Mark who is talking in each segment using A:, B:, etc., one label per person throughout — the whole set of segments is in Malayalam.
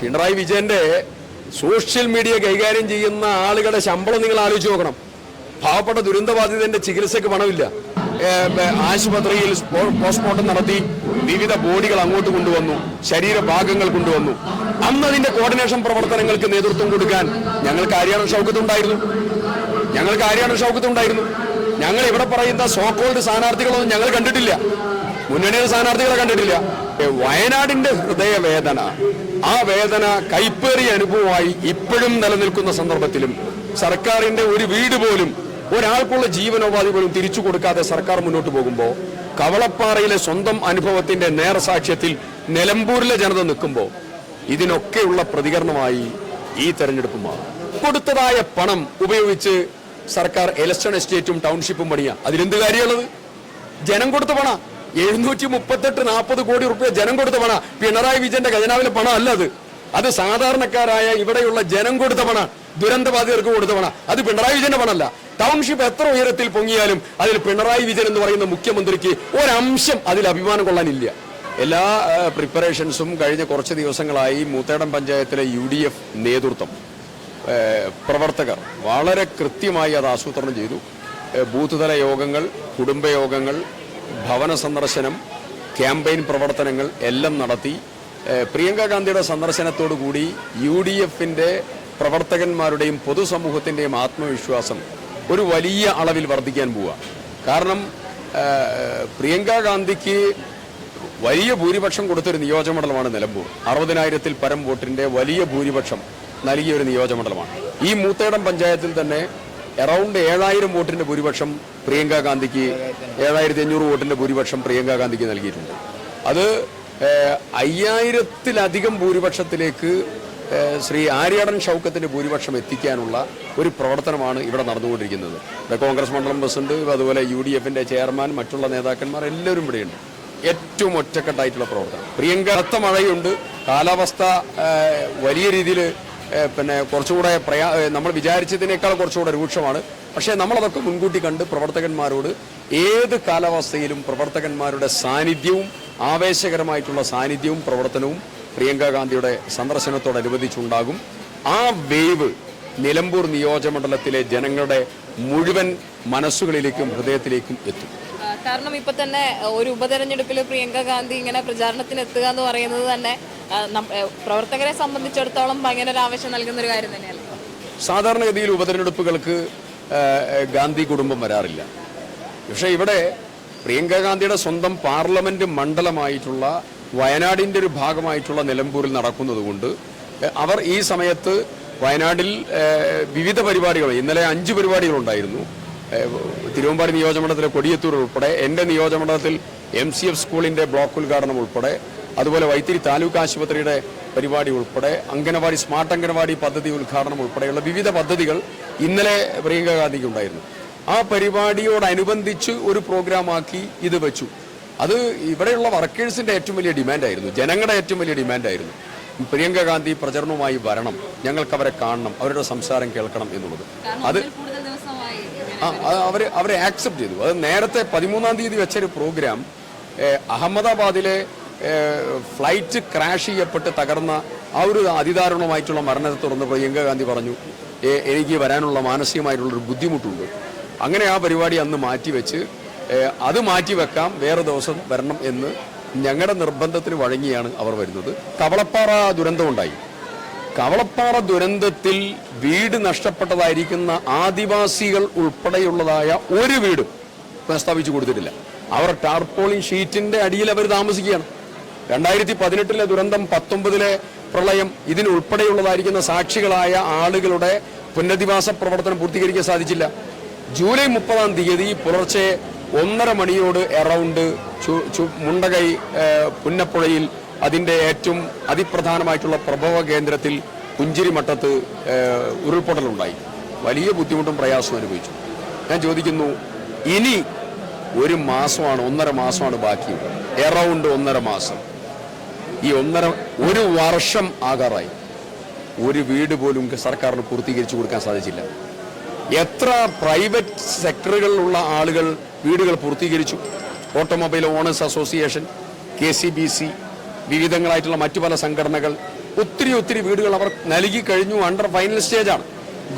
A: പിണറായി വിജയന്റെ സോഷ്യൽ മീഡിയ കൈകാര്യം ചെയ്യുന്ന ആളുകളുടെ ശമ്പളം നിങ്ങൾ ആലോചിച്ച് നോക്കണം. പാവപ്പെട്ട ദുരന്തബാധിതന്റെ ചികിത്സയ്ക്ക് പണമില്ല. ആശുപത്രിയിൽ പോസ്റ്റ്മോർട്ടം നടത്തി വിവിധ ബോഡികൾ അങ്ങോട്ട് കൊണ്ടുവന്നു ശരീരഭാഗങ്ങൾ കൊണ്ടുവന്നു. അന്ന് അതിന്റെ കോർഡിനേഷൻ പ്രവർത്തനങ്ങൾക്ക് നേതൃത്വം കൊടുക്കാൻ ഞങ്ങൾക്ക് ആര്യാണ ഷൗക്കത്തുണ്ടായിരുന്നു ഞങ്ങൾക്ക് ആര്യാണ ഷൗക്കത്തുണ്ടായിരുന്നു ഞങ്ങൾ ഇവിടെ പറയുന്ന സോക്കോൾഡ് സ്ഥാനാർത്ഥികളൊന്നും ഞങ്ങൾ കണ്ടിട്ടില്ല. മുന്നണിയുടെ സ്ഥാനാർത്ഥികളെ കണ്ടിട്ടില്ല. വയനാടിന്റെ ഹൃദയവേദന ആ വേദന കൈപ്പേറിയ അനുഭവമായി ഇപ്പോഴും നിലനിൽക്കുന്ന സന്ദർഭത്തിലും സർക്കാരിന്റെ ഒരു വീട് പോലും ഒരാൾക്കുള്ള ജീവനോപാധി പോലും തിരിച്ചു കൊടുക്കാതെ സർക്കാർ മുന്നോട്ട് പോകുമ്പോൾ കവളപ്പാറയിലെ സ്വന്തം അനുഭവത്തിന്റെ നേർസാക്ഷ്യത്തിൽ നിലമ്പൂരിലെ ജനത നിൽക്കുമ്പോൾ ഇതിനൊക്കെയുള്ള പ്രതികരണമായി ഈ തെരഞ്ഞെടുപ്പ് മാറും. കൊടുത്തതായ പണം ഉപയോഗിച്ച് സർക്കാർ എലക്ഷൻ എസ്റ്റേറ്റും ടൗൺഷിപ്പും പണിയാ. അതിലെന്ത് കാര്യമുള്ളത്? ജനം കൊടുത്ത പണ. എഴുന്നൂറ്റി മുപ്പത്തെട്ട് നാൽപ്പത് കോടി റുപ്യ ജനം കൊടുത്ത പണ. പിണറായി വിജയന്റെ ഖജനാവിലെ പണം അല്ല അത്. അത് സാധാരണക്കാരായ ഇവിടെയുള്ള ജനം കൊടുത്ത പണ. ദുരന്തബാധിതർക്ക് കൊടുത്ത പണ. അത് പിണറായി വിജയന്റെ പണമല്ല. ടൗൺഷിപ്പ് എത്ര ഉയരത്തിൽ പൊങ്ങിയാലും അതിൽ പിണറായി വിജയൻ എന്ന് പറയുന്ന മുഖ്യമന്ത്രിക്ക് ഒരംശം അതിൽ അഭിമാനം കൊള്ളാനില്ല. എല്ലാ പ്രിപ്പറേഷൻസും കഴിഞ്ഞ കുറച്ച് ദിവസങ്ങളായി മൂത്തേടം പഞ്ചായത്തിലെ യു ഡി എഫ് നേതൃത്വം പ്രവർത്തകർ വളരെ കൃത്യമായി അത് ആസൂത്രണം ചെയ്തു. ബൂത്ത് തല യോഗങ്ങൾ കുടുംബയോഗങ്ങൾ ഭവന സന്ദർശനം ക്യാമ്പയിൻ പ്രവർത്തനങ്ങൾ എല്ലാം നടത്തി. പ്രിയങ്ക ഗാന്ധിയുടെ സന്ദർശനത്തോടു കൂടി യു ഡി എഫിന്റെ പ്രവർത്തകന്മാരുടെയും പൊതുസമൂഹത്തിന്റെയും ആത്മവിശ്വാസം ഒരു വലിയ അളവിൽ വർദ്ധിക്കാൻ പോവുക കാരണം പ്രിയങ്ക ഗാന്ധിക്ക് വലിയ ഭൂരിപക്ഷം കൊടുത്തൊരു നിയോജകമണ്ഡലമാണ് നിലമ്പൂർ. അറുപതിനായിരത്തിൽ പരം വോട്ടിന്റെ വലിയ ഭൂരിപക്ഷം നൽകിയ ഒരു നിയോജകമണ്ഡലമാണ്. ഈ മൂത്തേടം പഞ്ചായത്തിൽ തന്നെ അറൌണ്ട് ഏഴായിരം വോട്ടിന്റെ ഭൂരിപക്ഷം പ്രിയങ്ക ഗാന്ധിക്ക് ഏഴായിരത്തി അഞ്ഞൂറ് വോട്ടിന്റെ ഭൂരിപക്ഷം പ്രിയങ്ക ഗാന്ധിക്ക് നൽകിയിട്ടുണ്ട്. അത് അയ്യായിരത്തിലധികം ഭൂരിപക്ഷത്തിലേക്ക് ശ്രീ ആര്യാടൻ ഷൗക്കത്തിന്റെ ഭൂരിപക്ഷം എത്തിക്കാനുള്ള ഒരു പ്രവർത്തനമാണ് ഇവിടെ നടന്നുകൊണ്ടിരിക്കുന്നത്. ഇവിടെ കോൺഗ്രസ് മണ്ഡലം പ്രസിഡന്റ് അതുപോലെ യു ഡി എഫിന്റെ ചെയർമാൻ മറ്റുള്ള നേതാക്കന്മാർ എല്ലാവരും ഇവിടെയുണ്ട്. ഏറ്റവും ഒറ്റക്കെട്ടായിട്ടുള്ള പ്രവർത്തനം. പ്രിയങ്ക കനത്ത മഴയുണ്ട്. കാലാവസ്ഥ വലിയ രീതിയിൽ പിന്നെ കുറച്ചുകൂടെ പ്രയാ നമ്മൾ വിചാരിച്ചതിനേക്കാൾ കുറച്ചുകൂടെ രൂക്ഷമാണ്. പക്ഷേ നമ്മളതൊക്കെ മുൻകൂട്ടി കണ്ട് പ്രവർത്തകന്മാരോട് ഏത് കാലാവസ്ഥയിലും പ്രവർത്തകന്മാരുടെ സാന്നിധ്യവും ആവേശകരമായിട്ടുള്ള സാന്നിധ്യവും പ്രവർത്തനവും പ്രിയങ്ക ഗാന്ധിയുടെ സന്ദർശനത്തോടനുബന്ധിച്ചുണ്ടാകും. ആ വേവ് നിലമ്പൂർ നിയോജകമണ്ഡലത്തിലെ ജനങ്ങളുടെ മുഴുവൻ മനസ്സുകളിലേക്കും ഹൃദയത്തിലേക്കും എത്തും.
B: കാരണം ഇപ്പൊ തന്നെ ഒരു ഉപതെരഞ്ഞെടുപ്പിൽ പ്രിയങ്ക ഗാന്ധി ഇങ്ങനെ പ്രചാരണത്തിന് എത്തുക എന്ന് പറയുന്നത് തന്നെ പ്രവർത്തകരെ സംബന്ധിച്ചിടത്തോളം ഭയങ്കര ഒരു ആവശ്യം നൽകുന്ന ഒരു കാര്യം തന്നെയാണ്
A: സാധാരണഗതിയിൽ ഉപതെരഞ്ഞെടുപ്പുകൾക്ക് ഗാന്ധി കുടുംബം വരാറില്ല. പക്ഷേ ഇവിടെ പ്രിയങ്ക ഗാന്ധിയുടെ സ്വന്തം പാർലമെന്റ് മണ്ഡലമായിട്ടുള്ള വയനാടിന്റെ ഒരു ഭാഗമായിട്ടുള്ള നിലമ്പൂരിൽ നടക്കുന്നതുകൊണ്ട് അവർ ഈ സമയത്ത് വയനാടിൽ വിവിധ പരിപാടികൾ ഇന്നലെ അഞ്ച് പരിപാടികളുണ്ടായിരുന്നു തിരുവമ്പാടി നിയോജകമണ്ഡലത്തിലെ കൊടിയത്തൂർ ഉൾപ്പെടെ എന്റെ നിയോജകമണ്ഡലത്തിൽ എം സി എഫ് സ്കൂളിന്റെ ബ്ലോക്ക് ഉദ്ഘാടനം ഉൾപ്പെടെ അതുപോലെ വൈത്തിരി താലൂക്ക് ആശുപത്രിയുടെ പരിപാടി ഉൾപ്പെടെ അംഗനവാടി സ്മാർട്ട് അംഗനവാടി പദ്ധതി ഉദ്ഘാടനം ഉൾപ്പെടെയുള്ള വിവിധ പദ്ധതികൾ ഇന്നലെ പ്രിയങ്ക ഗാന്ധിക്ക് ഉണ്ടായിരുന്നു. ആ പരിപാടിയോടനുബന്ധിച്ച് ഒരു പ്രോഗ്രാമാക്കി ഇത് വെച്ചു. അത് ഇവിടെയുള്ള വർക്കേഴ്സിന്റെ ഏറ്റവും വലിയ ഡിമാൻഡായിരുന്നു. ജനങ്ങളുടെ ഏറ്റവും വലിയ ഡിമാൻഡായിരുന്നു. പ്രിയങ്ക ഗാന്ധി പ്രചരണവുമായി വരണം. ഞങ്ങൾക്ക് അവരെ കാണണം. അവരുടെ സംസാരം കേൾക്കണം എന്നുള്ളത്. അത് അവർ അവരെ ആക്സെപ്റ്റ് ചെയ്തു. അത് നേരത്തെ പതിമൂന്നാം തീയതി വെച്ചൊരു പ്രോഗ്രാം അഹമ്മദാബാദിലെ ഫ്ലൈറ്റ് ക്രാഷ് ചെയ്യപ്പെട്ട് തകർന്ന ആ ഒരു അതിദാരുണമായിട്ടുള്ള മരണത്തെ തുടർന്ന് പ്രിയങ്ക ഗാന്ധി പറഞ്ഞു "ഏ- എനിക്ക് വരാനുള്ള മാനസികമായിട്ടുള്ളൊരു ബുദ്ധിമുട്ടുണ്ട്. അങ്ങനെ ആ പരിപാടി അന്ന് മാറ്റിവെച്ച് അത് മാറ്റിവെക്കാം വേറെ ദിവസം വരണം എന്ന് ഞങ്ങളുടെ നിർബന്ധത്തിന് വഴങ്ങിയാണ് അവർ വരുന്നത്. കവളപ്പാറ ദുരന്തമുണ്ടായി. കവളപ്പാറ ദുരന്തത്തിൽ വീട് നഷ്ടപ്പെട്ടതായിരിക്കുന്ന ആദിവാസികൾ ഉൾപ്പെടെയുള്ളതായ ഒരു വീടും പ്രസ്താവിച്ചു കൊടുത്തിട്ടില്ല. അവർ ടാർപോളിൻ ഷീറ്റിന്റെ അടിയിൽ അവർ താമസിക്കുകയാണ്. രണ്ടായിരത്തി പതിനെട്ടിലെ ദുരന്തം പത്തൊമ്പതിലെ പ്രളയം ഇതിനുൾപ്പെടെയുള്ളതായിരിക്കുന്ന സാക്ഷികളായ ആളുകളുടെ പുനരധിവാസ പ്രവർത്തനം പൂർത്തീകരിക്കാൻ സാധിച്ചില്ല. ജൂലൈ മുപ്പതാം തീയതി പുലർച്ചെ ഒന്നര മണിയോട് എറൗണ്ട് മുണ്ടകൈ പുന്നപ്പുഴയിൽ അതിന്റെ ഏറ്റവും അതിപ്രധാനമായിട്ടുള്ള പ്രഭവ കേന്ദ്രത്തിൽ പുഞ്ചിരിമട്ടത്ത് ഉരുൾപൊട്ടലുണ്ടായി. വലിയ ബുദ്ധിമുട്ടും പ്രയാസവും അനുഭവിച്ചു. ഞാൻ ചോദിക്കുന്നു ഇനി ഒരു മാസമാണ് ഒന്നര മാസമാണ് ബാക്കി എറൗണ്ട് ഒന്നര മാസം. ഈ ഒന്നര ഒരു വർഷം ആകാറായി. ഒരു വീട് പോലും സർക്കാരിന് പൂർത്തീകരിച്ചു കൊടുക്കാൻ സാധിച്ചില്ല. എത്ര പ്രൈവറ്റ് സെക്ടറുകളിലുള്ള ആളുകൾ വീടുകൾ പൂർത്തീകരിച്ചു? Automobile owners association K C B C വിവിധങ്ങളായിട്ടുള്ള മറ്റു പല സംഘടനകൾ ഒത്തിരി ഒത്തിരി വീടുകൾ അവർ നൽകി കഴിഞ്ഞു അണ്ടർ ഫൈനൽ സ്റ്റേജാണ്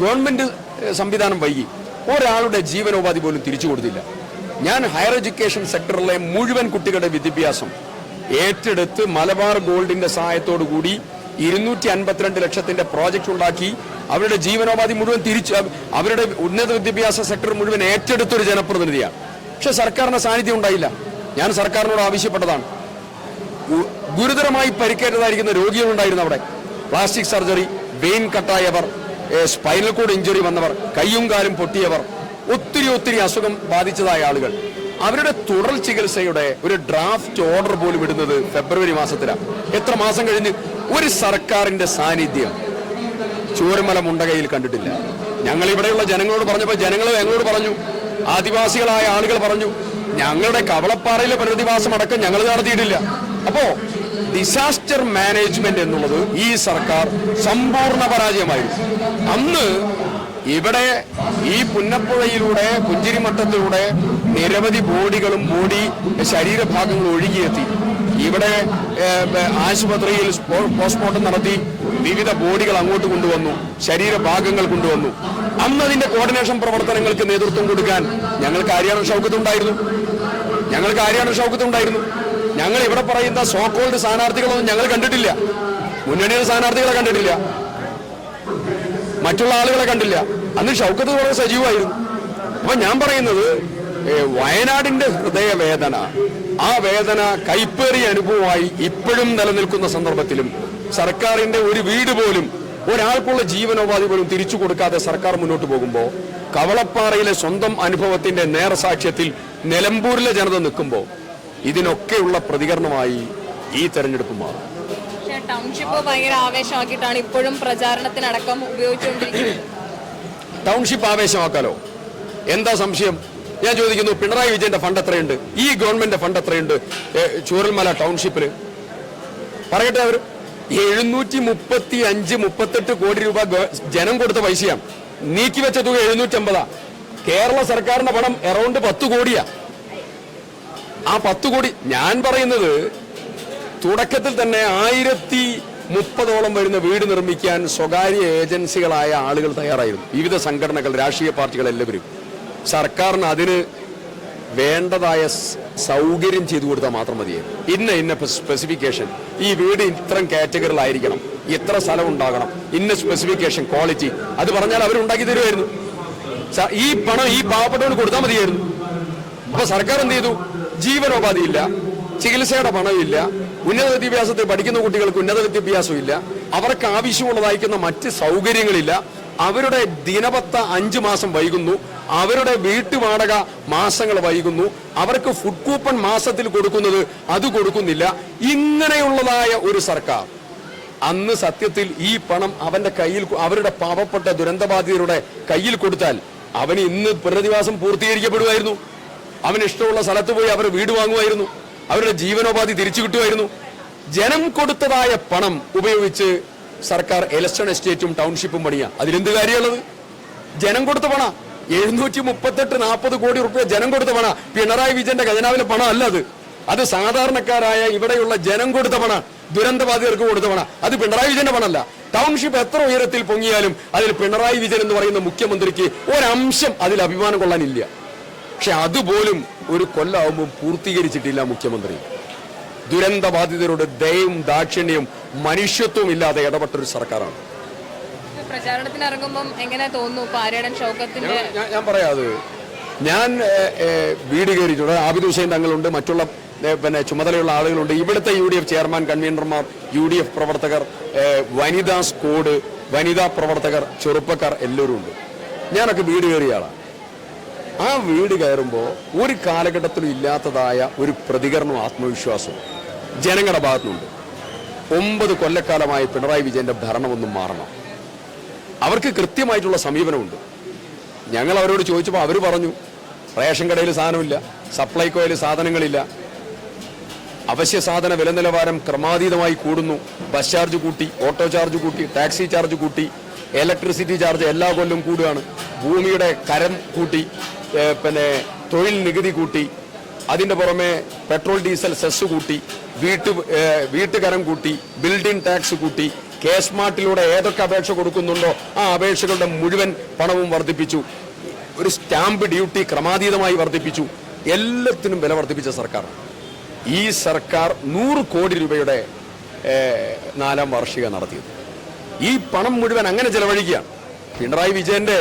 A: ഗവൺമെന്റ് ഏഹ്, സംവിധാനം വൈകി. ഒരാളുടെ ജീവനോപാധി പോലും തിരിച്ചു കൊടുത്തില്ല. ഞാൻ ഹയർ എഡ്യൂക്കേഷൻ സെക്ടറിലെ മുഴുവൻ കുട്ടികളുടെ വിദ്യാഭ്യാസം ഏറ്റെടുത്ത് മലബാർ ഗോൾഡിന്റെ സഹായത്തോടു കൂടി ഇരുന്നൂറ്റി അൻപത്തിരണ്ട് ലക്ഷത്തിന്റെ പ്രോജക്റ്റ് ഉണ്ടാക്കി. അവരുടെ ജീവനോപാധി മുഴുവൻ തിരിച്ച് അവരുടെ ഉന്നത വിദ്യാഭ്യാസ സെക്ടർ മുഴുവൻ ഏറ്റെടുത്തൊരു ജനപ്രതിനിധിയാണ്. പക്ഷെ സർക്കാരിന്റെ സാന്നിധ്യം ഉണ്ടായില്ല. ഞാൻ സർക്കാരിനോട് ആവശ്യപ്പെട്ടതാണ്. ഗുരുതരമായി പരിക്കേറ്റതായിരിക്കുന്ന രോഗികളുണ്ടായിരുന്നു അവിടെ. പ്ലാസ്റ്റിക് സർജറി വെയിൻ കട്ടായവർ സ്പൈനൽ കോഡ് ഇഞ്ചുറി വന്നവർ കയ്യും കാലും പൊട്ടിയവർ ഒത്തിരി ഒത്തിരി അസുഖം ബാധിച്ചതായ ആളുകൾ. അവരുടെ തുടർ ചികിത്സയുടെ ഒരു ഡ്രാഫ്റ്റ് ഓർഡർ പോലും ഇടുന്നത് ഫെബ്രുവരി മാസത്തിലാണ് എത്ര മാസം കഴിഞ്ഞ് ഒരു സർക്കാരിന്റെ സാന്നിധ്യം ചൂരമല മുണ്ടകയിൽ കണ്ടിട്ടില്ല. ഞങ്ങൾ ഇവിടെയുള്ള ജനങ്ങളോട് പറഞ്ഞപ്പോൾ ജനങ്ങൾ ഞങ്ങളോട് പറഞ്ഞു. ആദിവാസികളായ ആളുകൾ പറഞ്ഞു. ഞങ്ങളുടെ കവളപ്പാറയിലെ പുനരധിവാസം അടക്കം ഞങ്ങൾ നടത്തിയിട്ടില്ല. അപ്പോ ഡിസാസ്റ്റർ മാനേജ്മെന്റ് എന്നുള്ളത് ഈ സർക്കാർ സമ്പൂർണ പരാജയമായിരുന്നു. അന്ന് ഇവിടെ ഈ പുന്നപ്പുഴയിലൂടെ പുഞ്ചിരിമട്ടത്തിലൂടെ നിരവധി ബോഡികളും ബോഡി ശരീരഭാഗങ്ങളും ഒഴുകിയെത്തി. ഇവിടെ ആശുപത്രിയിൽ പോസ്റ്റ്മോർട്ടം നടത്തി വിവിധ ബോഡികൾ അങ്ങോട്ട് കൊണ്ടുവന്നു ശരീരഭാഗങ്ങൾ കൊണ്ടുവന്നു. അന്ന് അതിന്റെ കോർഡിനേഷൻ പ്രവർത്തനങ്ങൾക്ക് നേതൃത്വം കൊടുക്കാൻ ഞങ്ങൾക്ക് ആര്യാണ ഷൗക്കത്തുണ്ടായിരുന്നു ഞങ്ങൾക്ക് ആര്യാണ ഷൗക്കത്തുണ്ടായിരുന്നു ഞങ്ങൾ ഇവിടെ പറയുന്ന സോക്കോൾഡ് സ്ഥാനാർത്ഥികളൊന്നും ഞങ്ങൾ കണ്ടിട്ടില്ല. മുന്നണിയുടെ സ്ഥാനാർത്ഥികളെ കണ്ടിട്ടില്ല. മറ്റുള്ള ആളുകളെ കണ്ടില്ല. അന്ന് ഷൗക്കത്ത് വളരെ സജീവമായിരുന്നു. അപ്പൊ ഞാൻ പറയുന്നത് വയനാടിന്റെ ഹൃദയവേദന. ആ വേദന കൈപ്പേറിയ അനുഭവമായി ഇപ്പോഴും നിലനിൽക്കുന്ന സന്ദർഭത്തിലും സർക്കാരിന്റെ ഒരു വീട് പോലും ഒരാൾക്കുള്ള ജീവനോപാധി പോലും തിരിച്ചു കൊടുക്കാതെ സർക്കാർ മുന്നോട്ട് പോകുമ്പോൾ കവളപ്പാറയിലെ സ്വന്തം അനുഭവത്തിന്റെ നേർസാക്ഷ്യത്തിൽ നിലമ്പൂരിലെ ജനത നിൽക്കുമ്പോൾ ഇതിനൊക്കെയുള്ള പ്രതികരണമായി ഈ തെരഞ്ഞെടുപ്പ് മാറും.
B: ടൗൺഷിപ്പ് ഭയങ്കര ആവേശമാക്കിയിട്ടാണ് ഇപ്പോഴും പ്രചാരണത്തിനടക്കം ഉപയോഗിച്ചുകൊണ്ടിരിക്കുന്നത്.
A: ടൗൺഷിപ്പ് ആവേശമാക്കാലോ? എന്താ സംശയം? ഞാൻ ചോദിക്കുന്നു പിണറായി വിജയന്റെ ഫണ്ട് എത്രയുണ്ട്? ഈ ഗവൺമെന്റ് ഫണ്ട് എത്രയുണ്ട്? ചൂരൽമല ടൗൺഷിപ്പിൽ പറയട്ടെ അവർ എഴുന്നൂറ്റി മുപ്പത്തി അഞ്ച് മുപ്പത്തെട്ട് കോടി രൂപ ജനം കൊടുത്ത പൈസയാണ് നീക്കിവെച്ച തുക എഴുന്നൂറ്റി അമ്പതാ കേരള സർക്കാരിന്റെ പണം എറൗണ്ട് പത്ത് കോടിയാ. ആ പത്ത് കോടി ഞാൻ പറയുന്നത് തുടക്കത്തിൽ തന്നെ ആയിരത്തി മുപ്പതോളം വരുന്ന വീട് നിർമ്മിക്കാൻ സ്വകാര്യ ഏജൻസികളായ ആളുകൾ തയ്യാറായിരുന്നു. വിവിധ സംഘടനകൾ രാഷ്ട്രീയ പാർട്ടികൾ എല്ലാവരും. സർക്കാരിന് അതിന് വേണ്ടതായ സൗകര്യം ചെയ്തു കൊടുത്താൽ മാത്രം മതിയേ. ഇന്ന ഇന്ന സ്പെസിഫിക്കേഷൻ ഈ വീട് ഇത്തരം കാറ്റഗറിയിലായിരിക്കണം ഇത്ര സ്ഥലം ഉണ്ടാകണം. ഇന്ന സ്പെസിഫിക്കേഷൻ ക്വാളിറ്റി അത് പറഞ്ഞാൽ അവർ ഉണ്ടാക്കി തരുമായിരുന്നു ഈ പണം ഈ പാവപ്പെട്ടവന് കൊടുത്താൽ മതിയായിരുന്നു. അപ്പൊ സർക്കാർ എന്ത് ചെയ്തു? ജീവനോപാധി ഇല്ല ചികിത്സയുടെ പണമില്ല ഉന്നത വിദ്യാഭ്യാസത്തിൽ പഠിക്കുന്ന കുട്ടികൾക്ക് ഉന്നത വിദ്യാഭ്യാസം ഇല്ല അവർക്ക് ആവശ്യമുള്ളതായിരിക്കുന്ന മറ്റ് സൗകര്യങ്ങളില്ല. അവരുടെ ദിനപത്ത അഞ്ചു മാസം വൈകുന്നു. അവരുടെ വീട്ടുവാടക മാസങ്ങൾ വൈകുന്നു. അവർക്ക് ഫുഡ് കൂപ്പൺ മാസത്തിൽ കൊടുക്കുന്നത് അത് കൊടുക്കുന്നില്ല. ഇങ്ങനെയുള്ളതായ ഒരു സർക്കാർ അന്ന് സത്യത്തിൽ ഈ പണം അവന്റെ കയ്യിൽ അവരുടെ പാവപ്പെട്ട ദുരന്തബാധിതരുടെ കയ്യിൽ കൊടുത്താൽ അവൻ ഇന്ന് പുനരധിവാസം പൂർത്തീകരിക്കപ്പെടുമായിരുന്നു. അവൻ ഇഷ്ടമുള്ള സ്ഥലത്ത് പോയി അവർ വീട് വാങ്ങുമായിരുന്നു. അവരുടെ ജീവനോപാധി തിരിച്ചു കിട്ടുമായിരുന്നു. ജനം കൊടുത്തതായ പണം ഉപയോഗിച്ച് സർക്കാർ എലക്ഷൻ എസ്റ്റേറ്റും ടൗൺഷിപ്പും പണിയാ. അതിലെന്ത് കാര്യമുള്ളത്? ജനം കൊടുത്ത പണ. എഴുന്നൂറ്റി മുപ്പത്തെട്ട് നാൽപ്പത് കോടി റുപ്യ ജനം കൊടുത്ത പണ. പിണറായി വിജയന്റെ ഖജനാവിലെ പണം അല്ല അത്. അത് സാധാരണക്കാരായ ഇവിടെയുള്ള ജനം കൊടുത്ത പണ. ദുരന്തബാധിതർക്ക് കൊടുത്ത പണ. അത് പിണറായി വിജയന്റെ പണമല്ല. ടൗൺഷിപ്പ് എത്ര ഉയരത്തിൽ പൊങ്ങിയാലും അതിൽ പിണറായി വിജയൻ എന്ന് പറയുന്ന മുഖ്യമന്ത്രിക്ക് ഒരംശം അതിൽ അഭിമാനം കൊള്ളാനില്ല. പക്ഷെ അതുപോലും ഒരു കൊല്ലാവുമ്പോൾ പൂർത്തീകരിച്ചിട്ടില്ല മുഖ്യമന്ത്രി. ദുരന്തബാധിതരുടെ ദയവും ദാക്ഷിണ്യവും മനുഷ്യത്വവും ഇല്ലാതെ ഇടപെട്ടൊരു സർക്കാരാണ്.
B: പ്രചാരണത്തിന് ഇറങ്ങുമ്പം എങ്ങനെ തോന്നുന്നു? പാര്യടൻ ഷൗക്കത്തിന്റെ
A: ഞാൻ- പറയാം അത്. ഞാൻ വീട് കയറിയിട്ടുണ്ട്. ആബിദ് ഹുസൈൻ തങ്ങളുണ്ട്. മറ്റുള്ള പിന്നെ ചുമതലയുള്ള ആളുകളുണ്ട്. ഇവിടുത്തെ യു ഡി എഫ് ചെയർമാൻ കൺവീനർമാർ യു ഡി എഫ് പ്രവർത്തകർ വനിതാ സ്കോഡ് വനിതാ പ്രവർത്തകർ ചെറുപ്പക്കാർ എല്ലാവരും ഉണ്ട്. ഞാനൊക്കെ വീട് കയറിയ ആളാണ് ആ വീട് കയറുമ്പോൾ ഒരു കാലഘട്ടത്തിലും ഇല്ലാത്തതായ ഒരു പ്രതികരണവും ആത്മവിശ്വാസവും ജനങ്ങളുടെ ഭാഗത്തുനിന്നുണ്ട്. ഒമ്പത് കൊല്ലക്കാലമായി പിണറായി വിജയന്റെ ഭരണമൊന്നും മാറണം. അവർക്ക് കൃത്യമായിട്ടുള്ള സമീപനമുണ്ട്. ഞങ്ങൾ അവരോട് ചോദിച്ചപ്പോൾ അവർ പറഞ്ഞു റേഷൻ കടയിൽ സാധനമില്ല സപ്ലൈകോയിൽ സാധനങ്ങളില്ല. അവശ്യ സാധന വില നിലവാരം ക്രമാതീതമായി കൂടുന്നു. ബസ് ചാർജ് കൂട്ടി ഓട്ടോ ചാർജ് കൂട്ടി ടാക്സി ചാർജ് കൂട്ടി ഇലക്ട്രിസിറ്റി ചാർജ് എല്ലാ കൊല്ലം കൂടുകയാണ്. ഭൂമിയുടെ കരം കൂട്ടി പിന്നെ തൊഴിൽ നികുതി കൂട്ടി അതിന്റെ പുറമെ പെട്രോൾ ഡീസൽ സെസ് കൂട്ടി വീട്ടു വീട്ടുകരം കൂട്ടി ബിൽഡിംഗ് ടാക്സ് കൂട്ടി കെ സ്മാർട്ടിലൂടെ ഏതൊക്കെ അപേക്ഷ കൊടുക്കുന്നുണ്ടോ ആ അപേക്ഷകളുടെ മുഴുവൻ പണവും വർദ്ധിപ്പിച്ചു. ഒരു സ്റ്റാമ്പ് ഡ്യൂട്ടി ക്രമാതീതമായി വർദ്ധിപ്പിച്ചു. എല്ലാത്തിനും വില വർദ്ധിപ്പിച്ച സർക്കാർ ഈ സർക്കാർ നൂറ് കോടി രൂപയുടെ നാലാം വാർഷിക നടത്തിയത്. ഈ പണം മുഴുവൻ അങ്ങനെ ചെലവഴിക്കുകയാണ്. പിണറായി വിജയന്റെ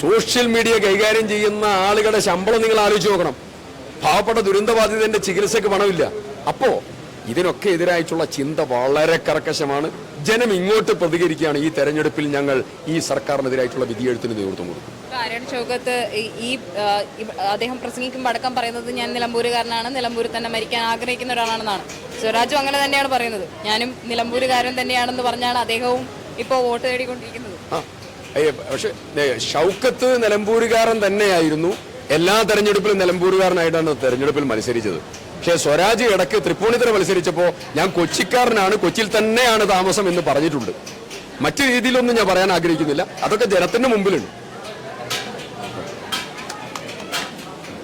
A: സോഷ്യൽ മീഡിയ കൈകാര്യം ചെയ്യുന്ന ആളുകളുടെ ശമ്പളം നിങ്ങൾ ആലോചിച്ച് നോക്കണം. പാവപ്പെട്ട ദുരന്തബാധിതന്റെ ചികിത്സയ്ക്ക് പണമില്ല. അപ്പോ ഇതിനൊക്കെ എതിരായിട്ടുള്ള ചിന്ത വളരെ കർക്കശമാണ്. ജനം ഇങ്ങോട്ട് പ്രതികരിക്കുകയാണ്. ഈ തെരഞ്ഞെടുപ്പിൽ ഞങ്ങൾ ഈ സർക്കാരിനെതിരായിട്ടുള്ള വിധിയെഴുത്തിന് നേതൃത്വം കൊടുക്കും.
B: ആര്യൻ ചോക്കത്ത് ഈ- അദ്ദേഹം പ്രസംഗിക്കുമ്പോൾ അടക്കം പറയുന്നത് ഞാൻ നിലമ്പൂരുകാരനാണ്. നിലമ്പൂരിൽ തന്നെ മരിക്കാൻ ആഗ്രഹിക്കുന്ന ഒരാളാണെന്നാണ്. സ്വരാജും അങ്ങനെ തന്നെയാണ് പറയുന്നത്. ഞാനും നിലമ്പൂരുകാരൻ തന്നെയാണെന്ന് പറഞ്ഞാണ് അദ്ദേഹവും ഇപ്പോൾ വോട്ട് തേടിക്കൊണ്ടിരിക്കുന്നത്.
A: പക്ഷേ ഷൗക്കത്ത് നിലമ്പൂരുകാരൻ തന്നെയായിരുന്നു. എല്ലാ തെരഞ്ഞെടുപ്പിലും നിലമ്പൂരുകാരനായിട്ടാണ് തെരഞ്ഞെടുപ്പിൽ മത്സരിച്ചത്. പക്ഷേ സ്വരാജ് ഇടയ്ക്ക് തൃപ്പൂണിത്തറ മത്സരിച്ചപ്പോൾ ഞാൻ കൊച്ചിക്കാരനാണ് കൊച്ചിയിൽ തന്നെയാണ് താമസം എന്ന് പറഞ്ഞിട്ടുണ്ട്. മറ്റു രീതിയിലൊന്നും ഞാൻ പറയാൻ ആഗ്രഹിക്കുന്നില്ല. അതൊക്കെ ജനത്തിന്റെ മുമ്പിലുണ്ട്.